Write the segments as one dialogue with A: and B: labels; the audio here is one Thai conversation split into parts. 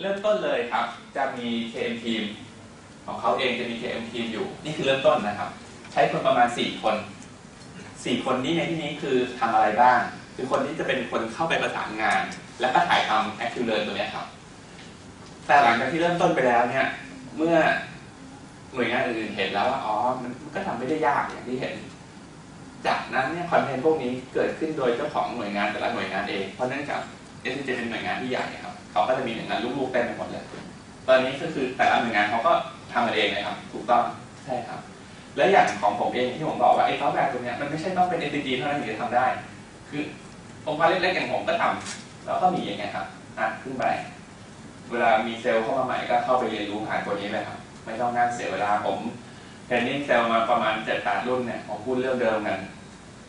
A: เริ่มต้นเลยครับ จะมี KM team ของเขาเองจะมี KM team อยู่ นี่คือเริ่มต้นนะครับ ใช้คนประมาณ 4 คน 4 คนนี้ในที่นี้คือทำอะไรบ้าง คือคนที่จะเป็นคนเข้าไปประสานงาน แล้วก็ถ่ายทำ Active Learn ตัวนี้ครับ แต่หลังจากที่เริ่มต้นไปแล้วเนี่ย เมื่อหน่วยงานอื่นเห็นแล้วว่าอ๋อมันก็ทำไม่ได้ยากอย่างที่เห็น จากนั้นเนี่ยคอนเทนต์พวกนี้เกิดขึ้นโดยเจ้าของหน่วยงานแต่ละหน่วยงานเอง เพราะเนื่อง จาก s อ j เป็นหน่วยงานที่ใหญ่ครับเขาก็จะมีหน่วยงานลูกๆเต็มไปหมดเลย ตอนนี้ก็คือแต่ละหน่วยงานเขาก็ทำกันเองเลยครับ ถูกต้องใช่ครับ และอย่างของผมเองที่ผมบอกว่าไอ้ซอฟต์แวร์ตัวเนี้ยมันไม่ใช่ต้องเป็น SDG เท่านั้นถึงจะทำได้ คือองค์กรเล็กๆอย่างผมก็ทำแล้วก็มีอย่างไงครับอะขึ้นไปเวลามีเซลล์เข้ามาใหม่ก็เข้าไปเรียนรู้ผ่านตัวนี้เลยครับ ไม่ต้องนั่งเสียเวลาผมเทรนนิ่งเซลล์มาประมาณเจ็ดแปดรุ่นเนี่ยผมพูดเรื่องเดิมกัน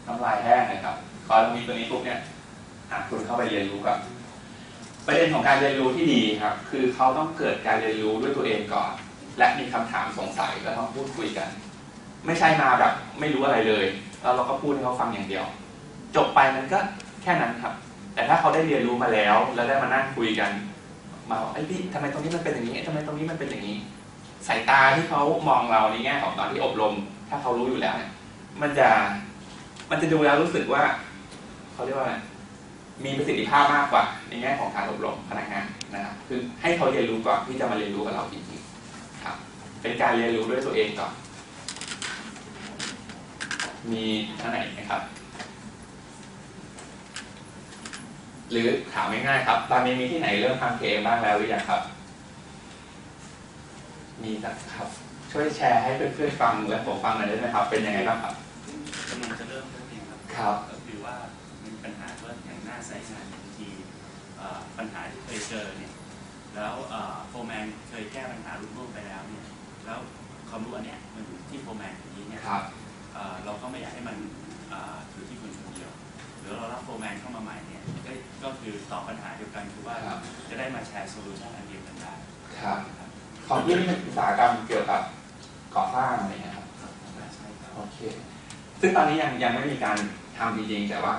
A: น้ำลายแห้งเลยครับพอเรามีตัวนี้ปุ๊บเนี่ย คุณเข้าไปเรียนรู้กับ ประเด็นของการเรียนรู้ที่ดีครับ คือเขาต้องเกิดการเรียนรู้ด้วยตัวเองก่อน และมีคำถามสงสัยแล้วต้องพูดคุยกัน ไม่ใช่มาแบบไม่รู้อะไรเลย แล้วเราก็พูดให้เขาฟังอย่างเดียว จบไปมันก็แค่นั้นครับ แต่ถ้าเขาได้เรียนรู้มาแล้ว แล้วได้มานั่งคุยกันมาบอกไอ้พี่ทำไมตรงนี้มันเป็นอย่างนี้ทำไมตรงนี้มันเป็นอย่างนี้สายตาที่เขามองเราในแง่ของตอนที่อบรม ถ้าเขารู้อยู่แล้วเนี่ยมันจะมันจะดูแล้วรู้สึกว่าเขาเรียกว่าอะไร มีประสิทธิภาพมากกว่า ในแง่ของการอบรมพนักงานนะครับคือให้เขาเรียนรู้ก่อนที่จะมาเรียนรู้กับเราจริงๆครับ เป็นการเรียนรู้ด้วยตัวเองก่อน มีท่านไหนไหมครับ หรือถามง่ายๆครับ ตอนนี้มีที่ไหนเริ่มทำเคบ้างแล้วหรือยังครับ มีนะครับ ช่วยแชร์ให้เพื่อนๆฟังและผมฟังหน่อยได้ไหมครับ เป็นยังไงบ้างครับ
B: กำลังจะเริ่มต้นเองครับ
A: ครับ
B: ก็คือว่ามีปัญหา ว่าอย่างหน้าไซต์งานบางทีเอ่อปัญหาที่เคยเจอเนี่ยแล้วโฟร์แมนเคยแก้ปัญหารุ่ร่วงไปแล้วเนี่ยแล้วความรู้อันเนี้ยมันอยู่ที่โฟร์แมนอย่างนี้เนี่ย
A: ครับ
B: เอ่อเราก็ไม่อยากให้มันเอ่ออยู่ที่คนคนเดียวหรือเรารับโฟร์แมนเข้ามาใหม่เนี่ยก็ก็คือตอบปัญหาเดียวกันคือว่า
A: ครับ
B: จะได้มาแชร์โซลูชันอันเดียวกันได้
A: ครับ
B: ครับ
A: ของที่นี่เป็นอุตสาหกรรมเกี่ยวกับก่อสร้างอะไรเงี้ยครับ
B: ใช่ครับ
A: โอเคซึ่งตอนนี้ยังยังไม่มีการทำจริงๆแต่ว่า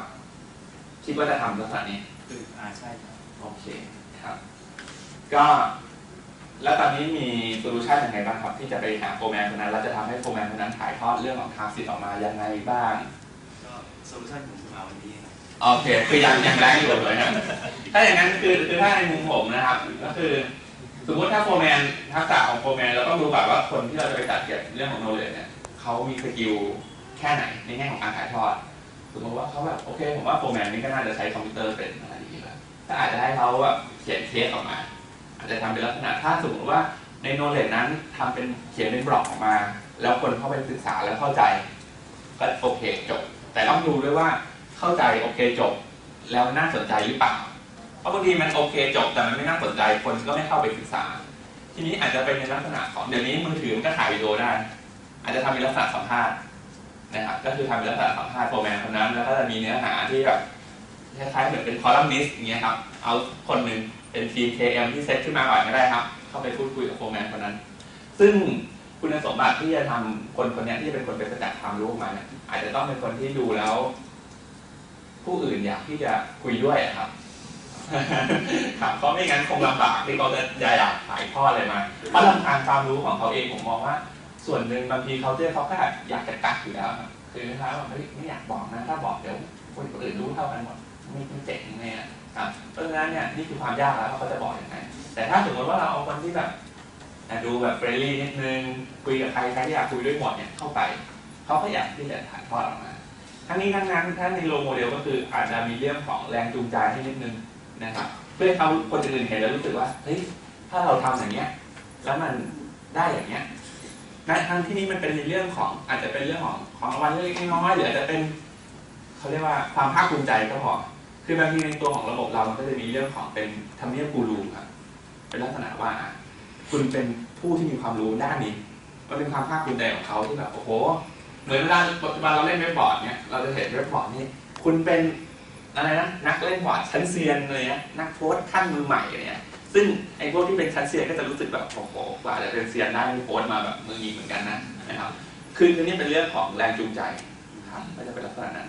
A: คิดว่าจะทำลักษณะนี้
B: คืออ่าใช่ครับ
A: โอเคครับ ก็แล้วตอนนี้มีโซลูชันยังไงบ้างครับ ที่จะไปหาโฟร์แมนคนนั้นแล้วจะทำให้โฟร์แมนคนนั้นถ่ายทอดเรื่องของทางสิทธิ์ออกมายังไงบ้าง
B: ก็โซลูชันของผมมาวันนี้ครับ
A: โอเคคือยังยังแรงอยู่เลยนะถ้าอย่างนั้นคือคือถ้าในมุมผมนะครับ ก็คือ สมมติถ้าโฟร์แมนทักษะของโฟร์แมนเราต้องดูแบบว่าคนที่เราจะไปจัดเก็บเรื่องของโนเลจเนี่ยเขามีสกิลแค่ไหนในแง่ของการถ่ายทอด สมมติว่าเขาแบบโอเคผมว่าโฟร์แมนนี่ก็น่าจะใช้คอมพิวเตอร์เป็นอะไรอย่างเงี้ยถ้าอาจจะให้เขาแบบเขียนเทสออกมา อาจจะทำเป็นลักษณะถ้าสมมติว่าในโนเลจนั้นทำเป็นเขียนเป็นบล็อกออกมา แล้วคนเข้าไปศึกษาแล้วเข้าใจ ก็โอเคจบ แต่ต้องดูด้วยว่าเข้าใจโอเคจบ แล้วน่าสนใจหรือเปล่าเพราะบางทีมันโอเคจบแต่มันไม่น่าสนใจคนก็ไม่เข้าไปศึกษา ทีนี้อาจจะเป็นในลักษณะของเดี๋ยวนี้มือถือมันก็ถ่ายวิดีโอได้ อาจจะทำเป็นลักษณะสัมภาษณ์ นะครับก็คือทำเป็นลักษณะสัมภาษณ์โฟร์แมนคนนั้น แล้วก็จะมีเนื้อหาที่แบบคล้ายๆเหมือนเป็นคอลัมนิสต์อย่างเงี้ยครับ เอาคนหนึ่งเป็นทีม KM ที่เซตขึ้นมาก่อนก็ได้ครับ เข้าไปพูดคุยกับโฟร์แมนคนนั้น ซึ่งคุณสมบัติที่จะทำคนคนนี้ที่จะเป็นคนเป็นประจักษ์ความรู้มาเนี่ยอาจจะต้องเป็นคนที่ดูแล้ว ผู้อื่นอยากที่จะคุยด้วยครับครับเพราะไม่งั้นคงลำบากที่เขาจะอยากถ่ายทอดอะไรมาเพราะลำทางความรู้ของเขาเองผมมองว่า ส่วนหนึ่งบางทีเขาเจอเขาก็อยากจะกักอยู่แล้วครับคือถ้าว่าเฮ้ยไม่อยากบอกนะ ถ้าบอกเดี๋ยวคนอื่นรู้เท่ากันหมดไม่ไม่เจ๋งเนี่ยครับเพราะฉะนั้นเนี่ยนี่คือความยากแล้วว่าเขาจะบอกยังไงแต่ถ้าสมมติว่าเราเอาคนที่แบบดูแบบเฟรนลี่นิดนึงคุยกับใครใครที่อยากคุยด้วยหมดเนี่ยเข้าไปเขาก็อยากที่จะถ่ายทอดออกมาทั้งนี้ทั้งนั้นถ้าในโลโมเดลก็คืออาจจะมีเรื่องของแรงจูงใจให้นิดนึงนะครับเพื่อให้เขาคนอื่นเห็นแล้วรู้สึกว่าเฮ้ยถ้าเราทำอย่างเงี้ยแล้วมันได้อย่างเงี้ย ในทางที่นี้มันเป็นในเรื่องของอาจจะเป็นเรื่องของของรางวัลเล็กๆน้อยๆหรืออาจจะเป็นเขาเรียกว่าความภาคภูมิใจก็พอ คือบางทีในตัวของระบบเรามันก็จะมีเรื่องของเป็นทำเนียบกูรูครับเป็นลักษณะว่าคุณเป็นผู้ที่มีความรู้ด้านนี้มันเป็นความภาคภูมิใจของเขาที่แบบโอ้โห เหมือนเวลาปัจจุบันเราเล่นเว็บบอร์ดเนี่ยเราจะเห็นเว็บบอร์ดนี่คุณเป็นอะไรนะนักเล่นบอร์ดชั้นเซียนเลยนะนักโพสต์ขั้นมือใหม่เนี่ย ซึ่งไอ้พวกที่เป็นชั้นเซียนก็จะรู้สึกแบบโอ้โหกว่าจะเป็นเซียนได้นี่โพสต์มาแบบมือยิงเหมือนกันนะนะครับคือคือนี่เป็นเรื่องของแรงจูงใจครับก็จะเป็นลักษณะนั้น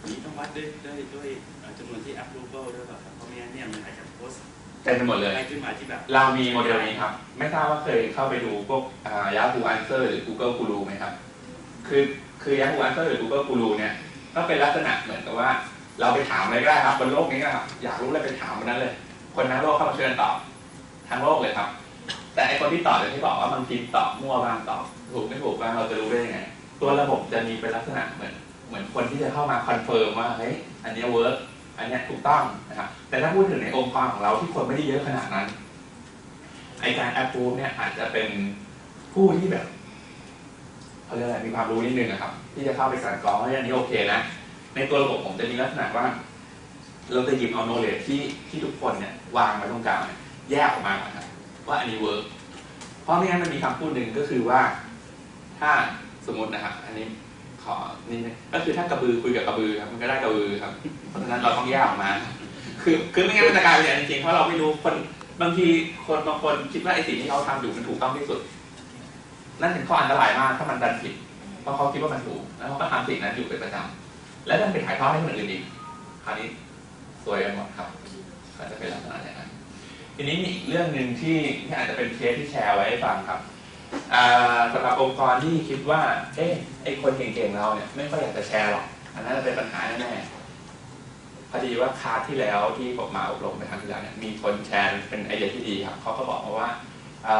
B: อันนี้ต้องวัดด้วยด้วยด้วยเอ่อจำนวนที่ approval ด้วยแบบเพราะไม่งั้นเนี่ยมันอาจจะโพสต์
A: เต็มไปหมดเลย
B: อะไรขึ้นมาที่แบบ
A: เรามีโมเดลนี้ครับ ไม่ทราบว่าเคยเข้าไปดูพวกอ่า Yahoo Answer หรือ Google Guru ไหมครับ คือคือ Yahoo Answer หรือ Google Guru เนี่ยก็เป็นลักษณะเหมือนกับว่า เราไปถามอะไรก็ได้ครับบนโลกนี้ครับอยากรู้อะไรไปถามมันนั้นเลย คนทั้งโลกเข้ามาช่วยกันตอบทั้งโลกเลยครับ แต่ไอคนที่ตอบอย่างที่บอกว่าบางทีตอบมั่วบ้างตอบถูกไม่ถูกบ้างเราจะรู้ได้ยังไง ตัวระบบจะมีเป็นลักษณะเหมือนเหมือนคนที่จะเข้ามาคอนเฟิร์มว่าเฮ้ยอันนี้เวิร์กอันนี้ถูกต้องนะครับแต่ถ้าพูดถึงในองค์กรของเราที่คนไม่ได้เยอะขนาดนั้นไอการแอปพูเนี่ยอาจจะเป็นผู้ที่แบบเขาเรียกอะไรมีความรู้นิดนึงนะครับ ที่จะเข้าไปกลั่นกรองว่าอันนี้โอเคนะในตัวระบบผมจะมีลักษณะว่า เราจะหยิบเอาโนเลจที่ที่ทุกคนเนี่ยวางไว้ตรงกลางเนี่ยแยกออกมาก่อนครับว่าอันนี้เวิร์กเพราะไม่งั้นมันมีคำพูดหนึ่งก็คือว่า ถ้าสมมตินะครับ อันนี้ขอนี่นะก็คือถ้ากระบือคุยกับกระบือครับมันก็ได้กระบือครับ เพราะฉะนั้นเราต้องแยกออกมา คือคือไม่งั้นมันจะกลายเป็นอย่างจริงๆเพราะเราไม่รู้คนบางทีคนบางคนคิดว่าไอ้สิ่งที่เขาทำอยู่มันถูกต้องที่สุด นั่นเป็นข้ออันตรายมากถ้ามันดันผิดเพราะเขาคิดว่ามันถูกแล้วเขาก็ทำสิ่งนั้นอยู่เป็นประจำและดันไปถ่ายทอดให้คนอื่นอีกคราวนี้ สวยกันหมดครับก็จะเป็นลักษณะอย่างนั้นทีนี้มีอีกเรื่องหนึ่งที่ที่อาจจะเป็นเคสที่แชร์ไว้ให้ฟังครับสำหรับองค์กรที่คิดว่า เอ๊ะไอคนเก่งๆเราเนี่ยไม่ค่อยอยากจะแชร์หรอกอันนั้นจะเป็นปัญหาแน่ๆพอดีว่าคาที่แล้วที่ผมมาอบรมไปครั้งที่แล้วเนี่ยมีคนแชร์เป็นไอเดียที่ดีครับเขาก็บอกมาว่าอ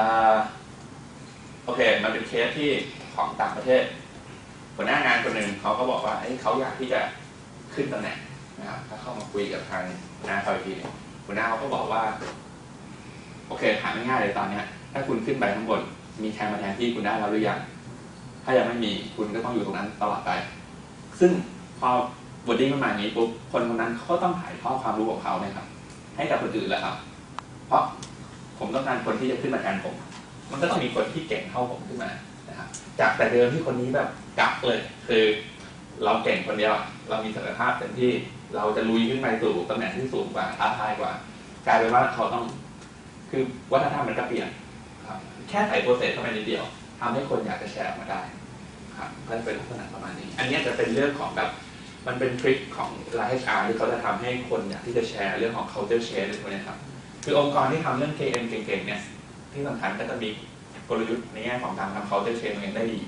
A: โอเค มันเป็นเคสที่ของต่างประเทศหัวหน้างานคนหนึ่งเขาก็บอกว่าเเขาอยากที่จะขึ้นตำแหน่ง นะครับถ้าเข้ามาคุยกับทางหัวหน้าเขาอีกทีหัวหน้าเขาก็บอกว่า โอเคถามง่ายเลยตอนเนี้ยถ้าคุณขึ้นไปข้างบน มีใครมาแทนที่คุณได้แล้วหรือยังถ้ายังไม่มีคุณก็ต้องอยู่ตรงนั้นตลอดไป ซึ่งพอบทดิ้งมันมาอย่างนี้ปุ๊บคนคนนั้นเขาก็ต้องถ่ายทอดความรู้ของเขาเนี่ยครับ ให้กับคนอื่นแหละครับ เพราะผมต้องการคนที่จะขึ้นมาแทนผม มันก็ต้องมีคนที่เก่งเท่าผมขึ้นมานะครับจากแต่เดิมที่คนนี้แบบกักเลย คือเราเก่งคนเดียว เรามีศักยภาพเต็มที่ เราจะลุยขึ้นไปสู่ตำแหน่งที่สูงกว่าท้าทายกว่า กลายเป็นว่าเขาต้อง คือวัฒนธรรมมันก็เปลี่ยนครับแค่ใส่โปรเซสเข้าไปนิดเดียวทำให้คนอยากจะแชร์ออกมาได้ครับก็จะเป็นลักษณะประมาณนี้ อันนี้จะเป็นเรื่องของแบบมันเป็นทริคของราย HR ที่เขาจะทำให้คนอยากที่จะแชร์เรื่องของ culture change อะไรพวกเนี้ยครับคือองค์กรที่ทำเรื่อง KM เก่งๆเนี่ยที่สำคัญก็จะมีกลยุทธ์ในแง่ของการทำ culture change ตัวเองได้ดี